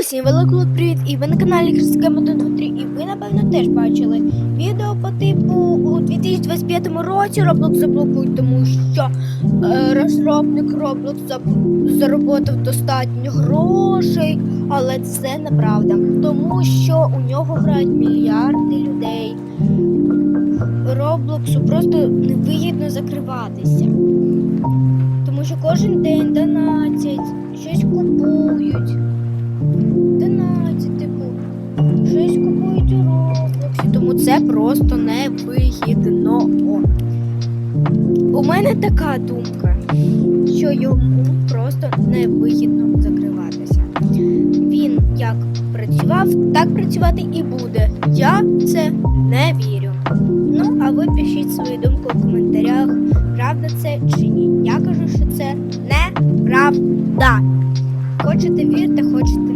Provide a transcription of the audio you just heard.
Усім великий привіт! І ви на каналі Христика 123 і ви напевно теж бачили відео по типу у 2025 році Roblox заблокують, тому що е, розробник Roblox заработав достатньо грошей, але це неправда, тому що у нього грають мільярди людей. Роблоксу просто невигідно закриватися. Тому що кожен день донатять, щось купують. Тому це просто невигідно. У мене така думка, що йому просто невигідно закриватися. Він як працював, так працювати і буде. Я в це не вірю. Ну, а ви пишіть свою думку в коментарях, правда це чи ні. Я кажу, що це неправда. Хочете вірте, хочете не